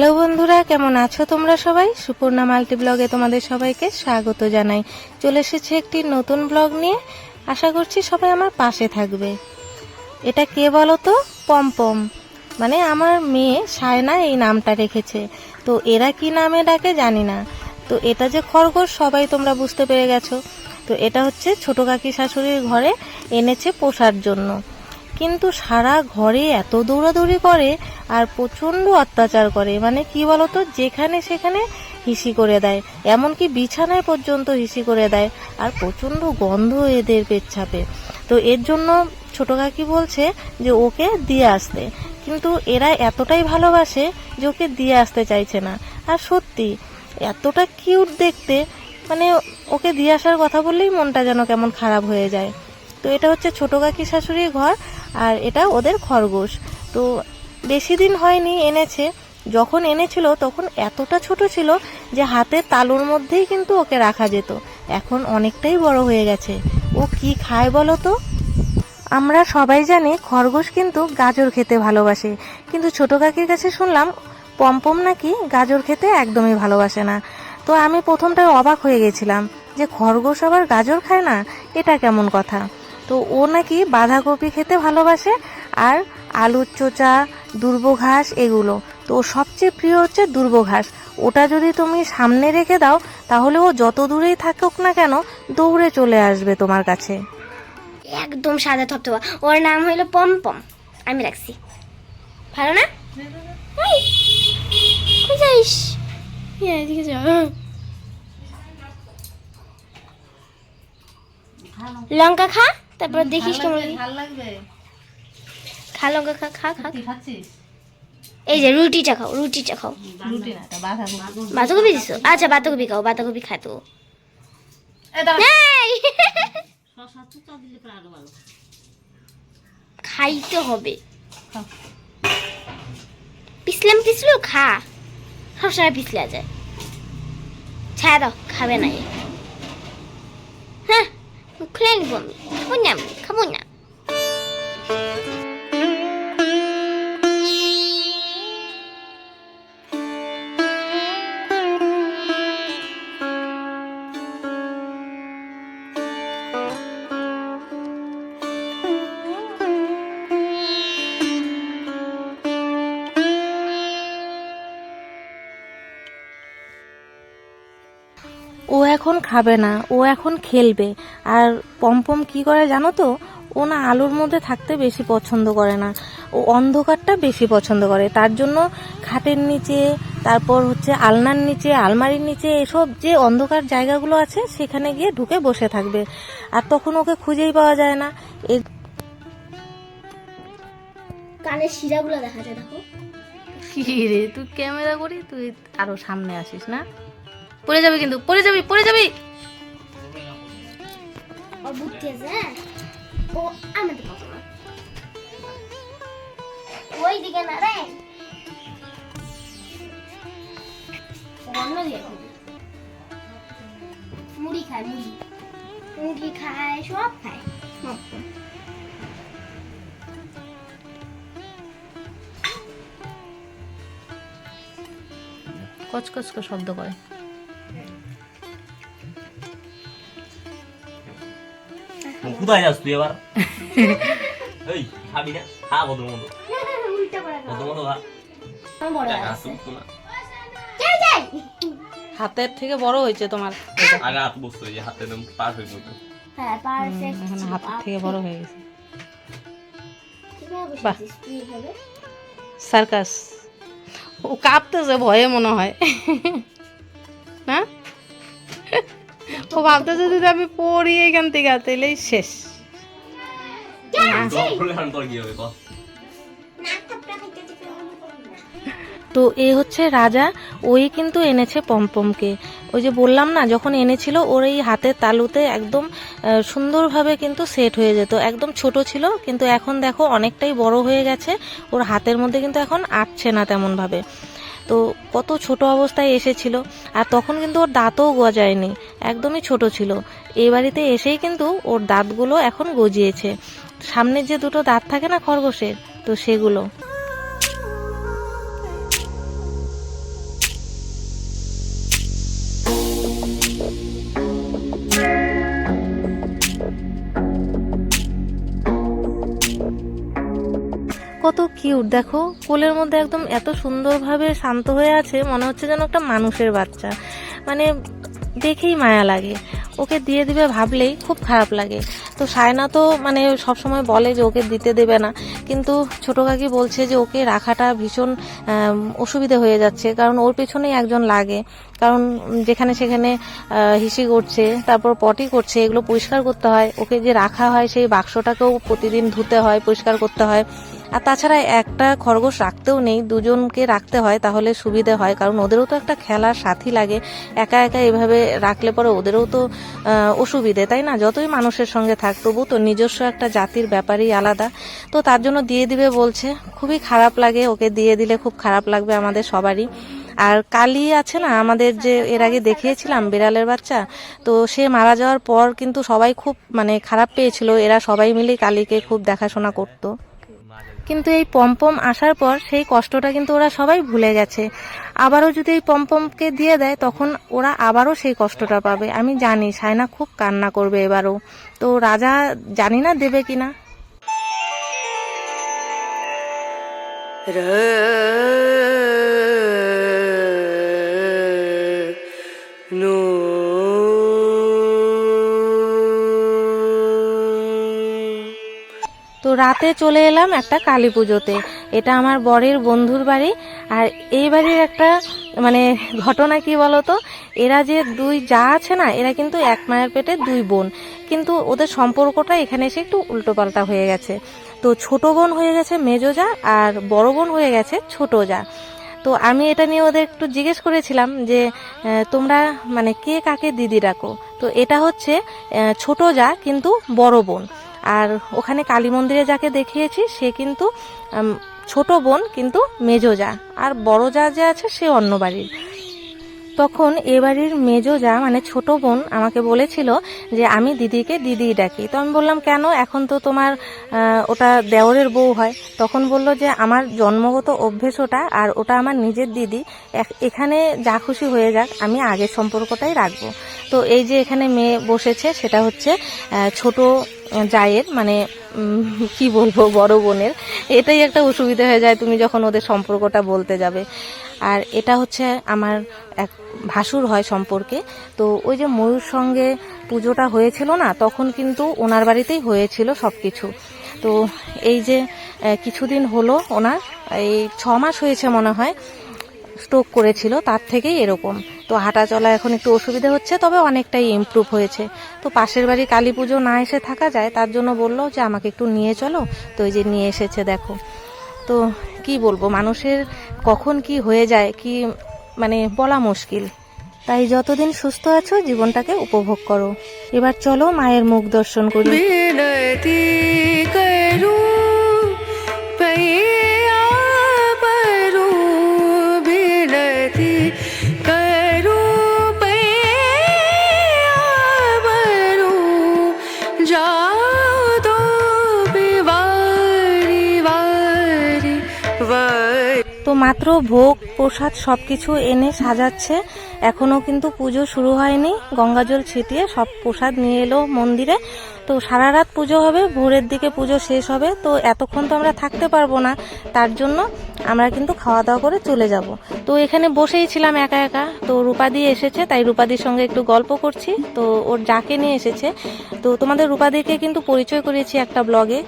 Hello বন্ধুরা, কেমন আছো তোমরা সবাই? সুপর্ণা মাল্টি ব্লগে তোমাদের সবাইকে স্বাগত জানাই। চলে এসেছে একটি নতুন ব্লগ নিয়ে। আশা করছি সবাই আমার পাশে থাকবে। এটা কে বলো তো পমপম। মানে আমার মেয়ে সায়না এই নামটা রেখেছে। তো এরা কি নামে ডাকে জানি না। তো এটা যে খরগোশ, সবাই তোমরা বুঝতে পেরে গেছো। তো এটা হচ্ছে ছোট কাকি শাশুড়ির ঘরে এনেছে পোষার জন্য। কিন্তু সারা ঘরে এত দৌড়াদৌড়ি করে আর প্রচণ্ড অত্যাচার করে। মানে কি বলতো? যেখানে সেখানে হিসি করে দেয়। এমনকি বিছানায় পর্যন্ত হিসি করে দেয়। আর প্রচণ্ড গন্ধ এদের পেচ্ছাপে তো এর জন্য ছোট কাকি বলছে যে, ওকে দিয়ে আসতে। কিন্তু এরা এতটাই ভালোবাসে যে, ওকে দিয়ে আসতে চাইছে না। আর সত্যি, এতটা কিউট দেখতে। মানে ওকে দিয়ে আসার কথা বললেই মনটা যেন কেমন খারাপ হয়ে যায়। তো এটা হচ্ছে ছোট কাকি শাশুড়ির ঘর আর এটা ওদের খরগোশ। তো বেশি দিন হয়নি এনেছে। যখন এনেছিল তখন এতটা ছোট ছিল যে হাতের তালুর মধ্যেই কিন্তু ওকে রাখা যেত। এখন অনেকটাই বড় হয়ে গেছে। ও কি খায় বলো তো? আমরা সবাই জানি খরগোশ কিন্তু গাজর খেতে ভালোবাসে। কিন্তু ছোট কাকির কাছে শুনলাম পমপম নাকি গাজর খেতে একদমই ভালোবাসে না। তো আমি প্রথমটা অবাক হয়ে গেছিলাম যে খরগোশ আবার গাজর খায় না? এটা কেমন কথা? তো ও নাকি বাঁধাকপি খেতে ভালোবাসে আর আলুর চোচা দুর্ব ঘাস এগুলো। তো সবচেয়ে প্রিয় হচ্ছে দুর্ব ঘাস ওটা যদি তুমি সামনে রেখে দাও, তাহলে ও যত দূরেই থাকুক না কেন, দৌড়ে চলে আসবে তোমার কাছে। একদম সাদা থপথপা। ওর নাম হইল পমপম। আমি রাখছি। ভালো না? যাইস? লঙ্কা খা। তারপর দেখিস কেমন। ভালো লাগবে। খা লঙ্কা খা খা খা। এই যে রুটিটা খাও রুটিটা খাও। রুটি না বাঁধাকপি। বাঁধাকপি দিছো? আচ্ছা বাঁধাকপি খাও বাঁধাকপি খা তো। এই! খাইতে হবে। পিছলাম পিছলেও খা। সবসময় পিছলা যায়। ছায়া দাও খাবে না খুলে নিবো আমি খাব না আমি খাব না ও এখন খাবে না ও এখন খেলবে। আর পমপম কি করে জানো তো? ও না আলুর মধ্যে থাকতে বেশি পছন্দ করে না। ও অন্ধকারটা বেশি পছন্দ করে। তার জন্য খাটের নিচে তারপর হচ্ছে আলনার নিচে আলমারির নিচে এসব যে অন্ধকার জায়গাগুলো আছে সেখানে গিয়ে ঢুকে বসে থাকবে। আর তখন ওকে খুঁজেই পাওয়া যায় না। এ কানের শিরাগুলো দেখা যায় দেখো। কি রে তুই ক্যামেরা করি তুই আরও সামনে আসিস না? পড়ে যাবে কিন্তু পড়ে যাবি পড়ে যাবি। হ্যাঁ? খায় মুড়ি। খায় সব খায়। কচকচ শব্দ করে। কোথায় যাস তুই এবার এই খাবি না খা যাই হাতের থেকে বড় হয়েছে তোমার আগে হাত বসতো যে হাতে একদম পার হয়ে হ্যাঁ এখন হাতের থেকে বড় হয়ে গেছে বাহ। সার্কাস ও কাঁপতেছে ভয়ে মনে হয় না ও ভাবতেছে যদি আমি পড়ি এখান থেকে তাহলেই শেষ। তো এ হচ্ছে রাজা ওই কিন্তু এনেছে পমপমকে। ওই যে বললাম না যখন এনেছিল ওর এই হাতের তালুতে একদম সুন্দরভাবে কিন্তু সেট হয়ে যেত। একদম ছোট ছিল কিন্তু এখন দেখো অনেকটাই বড় হয়ে গেছে। ওর হাতের মধ্যে কিন্তু এখন আটছে না তেমনভাবে। তো কত ছোট অবস্থায় এসেছিল। আর তখন কিন্তু ওর দাঁতও গজায়নি। একদমই ছোট ছিল। এ বাড়িতে এসেই কিন্তু ওর দাঁতগুলো এখন গজিয়েছে। সামনের যে দুটো দাঁত থাকে না খরগোশের, তো সেগুলো। কত কিউট, দেখো। কোলের মধ্যে একদম এত সুন্দরভাবে শান্ত হয়ে আছে, মনে হচ্ছে যেন একটা মানুষের বাচ্চা। মানে দেখেই মায়া লাগে। ওকে দিয়ে দিবে ভাবলেই খুব খারাপ লাগে। তো সায়না তো মানে সবসময় বলে যে ওকে দিতে দেবে না। কিন্তু ছোট কাকি বলছে যে ওকে রাখাটা ভীষণ অসুবিধে হয়ে যাচ্ছে। কারণ ওর পেছনেই একজন লাগে। কারণ যেখানে সেখানে হিসি করছে, তারপর পটি করছে, এগুলো পরিষ্কার করতে হয়। ওকে যে রাখা হয় সেই বাক্সটাকেও প্রতিদিন ধুতে হয়, পরিষ্কার করতে হয়। আর তাছাড়া একটা খরগোশ রাখতেও নেই, দুজনকে রাখতে হয়, তাহলে সুবিধে হয়, কারণ ওদেরও তো একটা খেলার সাথী লাগে। একা একা এভাবে রাখলে পরে ওদেরও তো অসুবিধে, তাই না? যতই মানুষের সঙ্গে থাক তবু তো নিজস্ব একটা জাতির ব্যাপারই আলাদা। তো তার জন্য দিয়ে দিবে বলছে, খুবই খারাপ লাগে ওকে দিয়ে দিলে, খুব খারাপ লাগবে আমাদের সবারই। আর কালি আছে না, আমাদের যে এর আগে দেখিয়েছিলাম বিড়ালের বাচ্চা, তো সে মারা যাওয়ার পর কিন্তু সবাই খুব মানে খারাপ পেয়েছিল, এরা সবাই মিলেই কালীকে খুব দেখাশোনা করতো। কিন্তু এই পম্পম আসার পর সেই কষ্টটা কিন্তু ওরা সবাই ভুলে গেছে। আবারও যদি এই পম্পমকে দিয়ে দেয়, তখন ওরা আবারও সেই কষ্টটা পাবে। আমি জানি, সায়না খুব কান্না করবে এবারও। তো রাজা জানি না দেবে কিনা। রাতে চলে এলাম একটা কালী পুজোতে। এটা আমার বরের বন্ধুর বাড়ি। আর এই বাড়ির একটা মানে ঘটনা কি বলতো? এরা যে দুই যা আছে না, এরা কিন্তু এক মায়ের পেটে দুই বোন। কিন্তু ওদের সম্পর্কটা এখানে এসে একটু উল্টোপাল্টা হয়ে গেছে। তো ছোট বোন হয়ে গেছে মেজো যা, আর বড় বোন হয়ে গেছে ছোট যা। তো আমি এটা নিয়ে ওদের একটু জিজ্ঞেস করেছিলাম যে তোমরা মানে কে কাকে দিদি ডাকো? তো এটা হচ্ছে ছোট যা, কিন্তু বড় বোন। আর ওখানে কালী মন্দিরে যাকে দেখিয়েছি, সে কিন্তু ছোট বোন কিন্তু মেজো যা আর বড় যা যে আছে, সে অন্য বাড়ির। তখন এ বাড়ির মেজো যা মানে ছোট বোন, আমাকে বলেছিল যে, আমি দিদিকে দিদি ডাকি। তো আমি বললাম, কেন? এখন তো তোমার ওটা দেওরের বউ হয়। তখন বলল যে, আমার জন্মগত অভ্যেস ওটা আর ওটা আমার নিজের দিদি। এখানে যা খুশি হয়ে যাক, আমি আগের সম্পর্কটাই রাখব। তো এই যে এখানে মেয়ে বসেছে, সেটা হচ্ছে ছোট জায়ের মানে কি বলব, বড় বোনের। এটাই একটা অসুবিধা হয়ে যায় তুমি যখন ওদের সম্পর্কটা বলতে যাবে। আর এটা হচ্ছে আমার এক ভাসুর হয় সম্পর্কে। তো ওই যে ময়ূর সঙ্গে পুজোটা হয়েছিল না, তখন কিন্তু ওনার বাড়িতেই হয়েছিল সব কিছু তো এই যে কিছুদিন হলো ওনার, এই ছ মাস হয়েছে মনে হয়। স্ট্রোক করেছিল, তার থেকেই এরকম। তো হাঁটা চলা এখন একটু অসুবিধা হচ্ছে, তবে অনেকটাই ইমপ্রুভ হয়েছে। তো পাশের বাড়ি কালী পুজো না এসে থাকা যায়, তার জন্য বলল যে, আমাকে একটু নিয়ে চলো। তো এই যে নিয়ে এসেছে, দেখো। তো কি বলব, মানুষের কখন কি হয়ে যায়, কি মানে বলা মুশকিল। তাই যতদিন সুস্থ আছো, জীবনটাকে উপভোগ করো। এবার চলো মায়ের মুখ দর্শন করি। মাত্র ভোগ, প্রসাদ সবকিছু এনে সাজাচ্ছে। এখনও কিন্তু পুজো শুরু হয়নি। গঙ্গাজল ছিটিয়ে সব প্রসাদ নিয়ে এলো মন্দিরে। তো সারা রাত পুজো হবে, ভোরের দিকে পুজো শেষ হবে, তো এতক্ষণ তো আমরা থাকতে পারব না, তার জন্য আমরা কিন্তু খাওয়া দাওয়া করে চলে যাব। তো এখানে বসেই ছিলাম একা একা, তো রূপাদি এসেছে, তাই রূপাদির সঙ্গে একটু গল্প করছি, তো ওর যাকে নিয়ে এসেছে। তো তোমাদের রূপাদিকে কিন্তু পরিচয় করিয়েছি একটা ব্লগে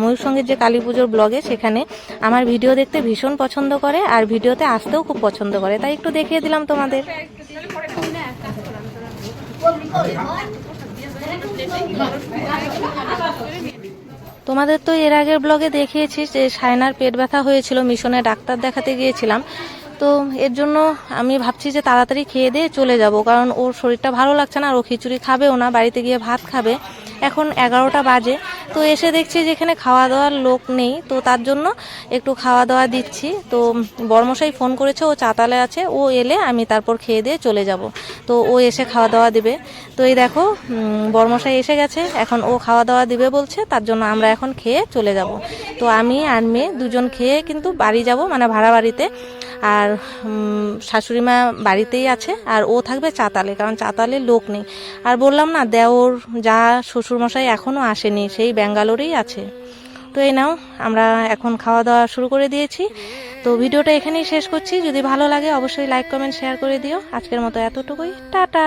ময়ূর সংগীত যে কালী পুজোর ব্লগে, সেখানে আমার ভিডিও দেখতে ভীষণ পছন্দ করে, আর ভিডিওতে আসতেও খুব পছন্দ করে, তাই একটু দেখিয়ে দিলাম তোমাদের। তোমাদের তো এর আগের ব্লগে দেখিয়েছি যে সায়নার পেট ব্যথা হয়েছিল, মিশনে ডাক্তার দেখাতে গিয়েছিলাম। তো এর জন্য আমি ভাবছি যে তাড়াতাড়ি খেয়ে দিয়ে চলে যাব, কারণ ওর শরীরটা ভালো লাগছে না, আর ও খিচুড়ি খাবেও না, বাড়িতে গিয়ে ভাত খাবে। এখন এগারোটা বাজে। তো এসে দেখছি যে এখানে খাওয়া দাওয়ার লোক নেই। তো তার জন্য একটু খাওয়া দাওয়া দিচ্ছি। তো বর্মশাই ফোন করেছে, ও চাতালে আছে। ও এলে আমি তারপর খেয়ে দিয়ে চলে যাব। তো ও এসে খাওয়া দাওয়া দিবে। তো এই দেখো বর্মশাই এসে গেছে। এখন ও খাওয়া দাওয়া দিবে বলছে। তার জন্য আমরা এখন খেয়ে চলে যাব। তো আমি আর মেয়ে দুজন খেয়ে কিন্তু বাড়ি যাব মানে ভাড়া বাড়িতে। আর শাশুড়ি মা বাড়িতেই আছে। আর ও থাকবে চাতালে, কারণ চাতালে লোক নেই। আর বললাম না, দেওর, যা শ্বশুরমশাই এখনও আসেনি, সেই ব্যাঙ্গালোরেই আছে। তো এই নাও, আমরা এখন খাওয়া দাওয়া শুরু করে দিয়েছি। তো ভিডিওটা এখানেই শেষ করছি। যদি ভালো লাগে অবশ্যই লাইক, কমেন্ট, শেয়ার করে দিও। আজকের মতো এতটুকুই। টাটা!